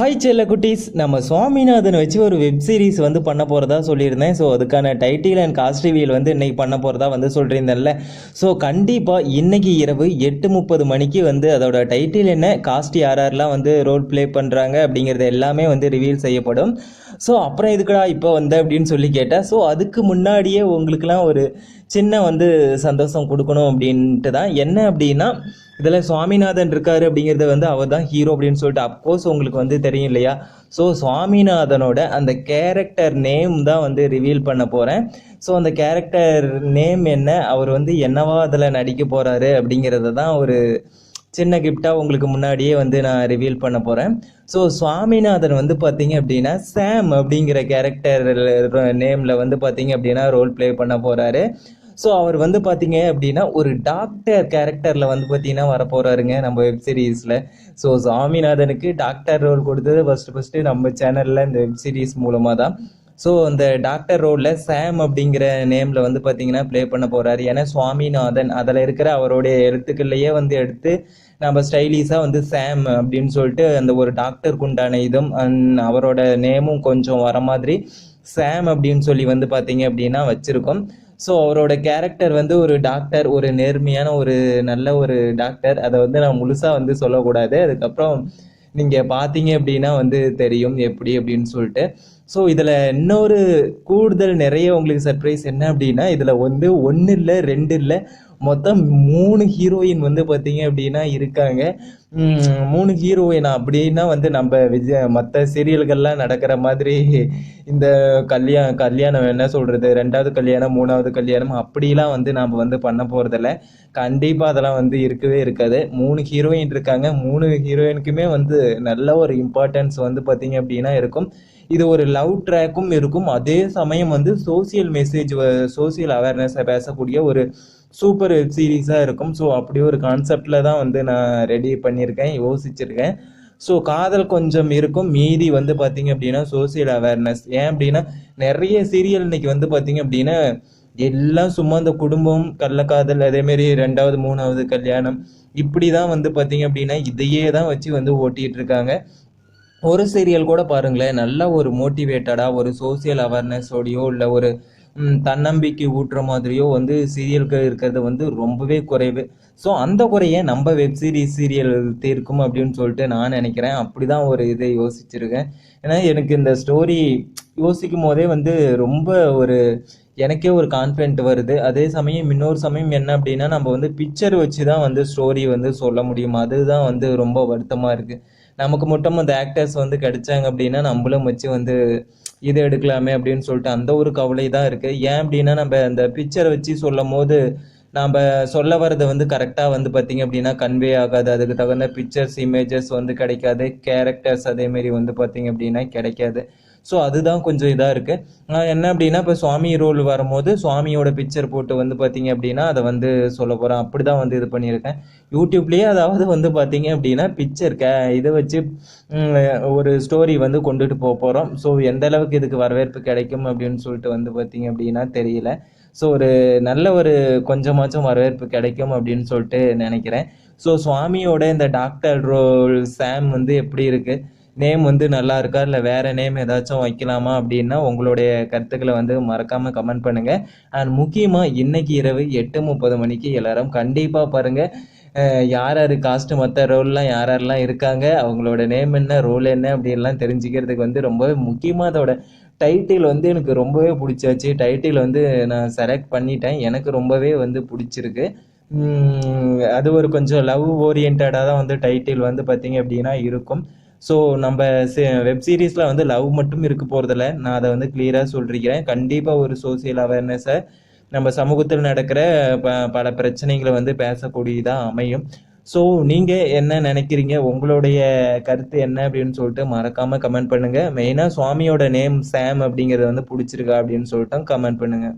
Hi செல்ல குட்டீஸ் நம்ம சுவாமிநாதன் வச்சு ஒரு வெப் சீரிஸ் வந்து பண்ண போகிறதா சொல்லியிருந்தேன். ஸோ அதுக்கான டைட்டில் அண்ட் காஸ்ட் ரிவியல் வந்து இன்னைக்கு பண்ண போகிறதா வந்து சொல்லியிருந்தேன்ல. ஸோ கண்டிப்பாக இன்னைக்கு இரவு எட்டு முப்பது மணிக்கு வந்து அதோட டைட்டில் என்ன காஸ்ட் யார் யாரெல்லாம் வந்து ரோல் ப்ளே பண்ணுறாங்க அப்படிங்கிறது எல்லாமே வந்து ரிவீல் செய்யப்படும். ஸோ அப்புறம் எதுக்குடா இப்போ வந்த அப்படின்னு சொல்லி கேட்டேன் ஸோ அதுக்கு முன்னாடியே உங்களுக்குலாம் ஒரு சின்ன வந்து சந்தோஷம் கொடுக்கணும் அப்படின்ட்டு தான். என்ன அப்படின்னா இதில் சுவாமிநாதன் இருக்காரு அப்படிங்கிறது வந்து அவர் தான் ஹீரோ அப்படின்னு சொல்லிட்டு அப்கோர்ஸ் உங்களுக்கு வந்து தெரியும் இல்லையா? ஸோ சுவாமிநாதனோட அந்த கேரக்டர் நேம் தான் வந்து ரிவீல் பண்ண போகிறேன் ஸோ அந்த கேரக்டர் நேம் என்ன அவர் வந்து என்னவா அதில் நடிக்க போகிறாரு அப்படிங்கிறத தான் ஒரு சின்ன கிஃப்டாக உங்களுக்கு முன்னாடியே வந்து நான் ரிவீல் பண்ண போகிறேன் ஸோ சுவாமிநாதன் வந்து பார்த்தீங்க அப்படின்னா சாம் அப்படிங்கிற கேரக்டர் நேமில் வந்து பார்த்தீங்க அப்படின்னா ரோல் ப்ளே பண்ண போகிறாரு ஸோ அவர் வந்து பார்த்தீங்க அப்படின்னா ஒரு டாக்டர் கேரக்டரில் வந்து பார்த்தீங்கன்னா வரப்போகிறாருங்க நம்ம வெப்சீரிஸில் ஸோ சுவாமிநாதனுக்கு டாக்டர் ரோல் கொடுத்தது ஃபஸ்ட்டு ஃபஸ்ட்டு நம்ம சேனலில் இந்த வெப் சீரிஸ் மூலமாக தான். ஸோ அந்த டாக்டர் ரோலில் சாம் அப்படிங்கிற நேமில் வந்து பார்த்தீங்கன்னா ப்ளே பண்ண போகிறாரு ஏன்னா சுவாமிநாதன் அதில் இருக்கிற அவருடைய எழுத்துக்கள்லையே வந்து எடுத்து நம்ம ஸ்டைலிஷாக வந்து சாம் அப்படின்னு சொல்லிட்டு அந்த ஒரு டாக்டருக்கு உண்டான இதும் அண்ட் அவரோட நேமும் கொஞ்சம் வர மாதிரி சாம் அப்படின்னு சொல்லி வந்து பார்த்தீங்க அப்படின்னா வச்சுருக்கோம். ஸோ அவரோட கேரக்டர் வந்து ஒரு டாக்டர் ஒரு நேர்மையான ஒரு நல்ல ஒரு டாக்டர் அதை வந்து நான் முழுசாக வந்து சொல்லக்கூடாது. அதுக்கப்புறம் நீங்கள் பார்த்தீங்க அப்படின்னா வந்து தெரியும் எப்படி அப்படின்னு சொல்லிட்டு. ஸோ இதில் இன்னொரு கூடுதல் நிறைய உங்களுக்கு சர்ப்ரைஸ் என்ன அப்படின்னா இதில் வந்து ஒன்று இல்லை ரெண்டு இல்லை மொத்தம் மூணு ஹீரோயின் வந்து பார்த்தீங்க அப்படின்னா இருக்காங்க. மூணு ஹீரோயின் அப்படின்னா வந்து நம்ம விஜய் மற்ற சீரியல்கள்லாம் நடக்கிற மாதிரி இந்த கல்யாணம் கல்யாணம் என்ன சொல்கிறது ரெண்டாவது கல்யாணம் மூணாவது கல்யாணம் அப்படிலாம் வந்து நாம் வந்து பண்ண போகிறதில்ல கண்டிப்பாக அதெல்லாம் வந்து இருக்கவே இருக்காது. மூணு ஹீரோயின் இருக்காங்க. மூணு ஹீரோயினுக்குமே வந்து நல்ல ஒரு இம்பார்ட்டன்ஸ் வந்து பார்த்தீங்க அப்படின்னா இருக்கும். இது ஒரு லவ் ட்ராக்கும் இருக்கும். அதே சமயம் வந்து சோசியல் மெசேஜ் சோசியல் அவேர்னஸை பேசக்கூடிய ஒரு சூப்பர் வெப் சீரீஸாக இருக்கும். ஸோ அப்படி ஒரு கான்செப்டில் தான் வந்து நான் ரெடி பண்ணியிருக்கேன் யோசிச்சிருக்கேன். ஸோ காதல் கொஞ்சம் இருக்கும். மீதி வந்து பார்த்தீங்க அப்படின்னா சோசியல் அவேர்னஸ் ஏன் அப்படின்னா நிறைய சீரியல் இன்னைக்கு வந்து பார்த்தீங்க அப்படின்னா எல்லாம் சும்மா இந்த குடும்பம் கள்ளக்காதல் அதேமாரி ரெண்டாவது மூணாவது கல்யாணம் இப்படி தான் வந்து பார்த்தீங்க அப்படின்னா இதையே தான் வச்சு வந்து ஓட்டிகிட்டு இருக்காங்க. ஒரு சீரியல் கூட பாருங்களேன். நல்ல ஒரு மோட்டிவேட்டடாக ஒரு சோசியல் அவேர்னஸோடையோ இல்லை ஒரு தன்னம்பிக்கை ஊட்டுற மாதிரியோ வந்து சீரியல்கள் இருக்கிறது வந்து ரொம்பவே குறைவு. ஸோ அந்த குறையை நம்ம வெப் சீரிஸ் சீரியல் தீர்க்கும் அப்படின்னு சொல்லிட்டு நான் நினைக்கிறேன். அப்படி தான் ஒரு இதை யோசிச்சிருக்கேன். ஏன்னா எனக்கு இந்த ஸ்டோரி யோசிக்கும் போதே வந்து ரொம்ப ஒரு எனக்கே ஒரு கான்ஃபிடென்ட் வருது. அதே சமயம் இன்னொரு சமயம் என்ன அப்படின்னா நம்ம வந்து பிக்சர் வச்சு தான் வந்து ஸ்டோரி வந்து சொல்ல முடியும். அதுதான் வந்து ரொம்ப வருத்தமாக இருக்குது நமக்கு மட்டும் அந்த ஆக்டர்ஸ் வந்து கிடைச்சாங்க அப்படின்னா நம்மளும் வச்சு வந்து இது எடுக்கலாமே அப்படின்னு சொல்லிட்டு அந்த ஒரு கவலை தான் இருக்குது ஏன் அப்படின்னா நம்ம அந்த பிக்சரை வச்சு சொல்லும் போது நாம் சொல்ல வர்றது வந்து கரெக்டாக வந்து பார்த்தீங்க அப்படின்னா கன்வே ஆகாது. அதுக்கு தகுந்த பிக்சர்ஸ் இமேஜஸ் வந்து கிடைக்காது. கேரக்டர்ஸ் அதேமாரி வந்து பார்த்தீங்க அப்படின்னா கிடைக்காது. ஸோ அதுதான் கொஞ்சம் இதாக இருக்குது என்ன அப்படின்னா இப்போ சுவாமி ரோல் வரும்போது சுவாமியோட பிக்சர் போட்டு வந்து பார்த்தீங்க அப்படின்னா அதை வந்து சொல்ல போகிறேன் அப்படி தான் வந்து இது பண்ணியிருக்கேன். யூடியூப்லேயே அதாவது வந்து பார்த்தீங்க அப்படின்னா பிக்சர் கே இதை வச்சு ஒரு ஸ்டோரி வந்து கொண்டுட்டு போக போகிறோம் ஸோ எந்த அளவுக்கு இதுக்கு வரவேற்பு கிடைக்கும் அப்படின்னு சொல்லிட்டு வந்து பார்த்தீங்க அப்படின்னா தெரியல. ஸோ ஒரு நல்ல ஒரு கொஞ்சமாச்சும் வரவேற்பு கிடைக்கும் அப்படின்னு சொல்லிட்டு நினைக்கிறேன். ஸோ சுவாமியோட இந்த டாக்டர் ரோல் சாம் வந்து எப்படி இருக்குது நேம் வந்து நல்லா இருக்கா? இல்லை வேற நேம் ஏதாச்சும் வைக்கலாமா? அப்படின்னா உங்களுடைய கருத்துக்களை வந்து மறக்காம கமெண்ட் பண்ணுங்க. அண்ட் முக்கியமாக இன்னைக்கு இரவு எட்டு முப்பது மணிக்கு எல்லாரும் கண்டிப்பாக பாருங்க. யார் யார் காஸ்ட் மற்ற ரோல்லாம் யார் யாரெல்லாம் இருக்காங்க? அவங்களோட நேம் என்ன ரோல் என்ன? அப்படின்லாம் தெரிஞ்சுக்கிறதுக்கு வந்து ரொம்பவே முக்கியமாக அதோட டைட்டில் வந்து எனக்கு ரொம்பவே பிடிச்சாச்சு. டைட்டில் வந்து நான் செலக்ட் பண்ணிட்டேன். எனக்கு ரொம்பவே வந்து பிடிச்சிருக்கு. அது ஒரு கொஞ்சம் லவ் ஓரியன்டாக தான் வந்து டைட்டில் வந்து பார்த்தீங்க அப்படின்னா இருக்கும். ஸோ நம்ம வெப் சீரிஸில் வந்து லவ் மட்டும் இருக்க போகிறதில்ல நான் அதை வந்து கிளியராக சொல்லிருக்கிறேன். கண்டிப்பாக ஒரு சோசியல் அவேர்னஸை நம்ம சமூகத்தில் நடக்கிற ப பல பிரச்சனைகளை வந்து பேசக்கூடியதாக அமையும். ஸோ நீங்கள் என்ன நினைக்கிறீங்க? உங்களுடைய கருத்து என்ன அப்படின்னு சொல்லிட்டு மறக்காமல் கமெண்ட் பண்ணுங்கள் மெயினாக சுவாமியோட நேம் சாம் அப்படிங்கிறது வந்து பிடிச்சிருக்கா அப்படின்னு சொல்லிட்டு கமெண்ட் பண்ணுங்கள்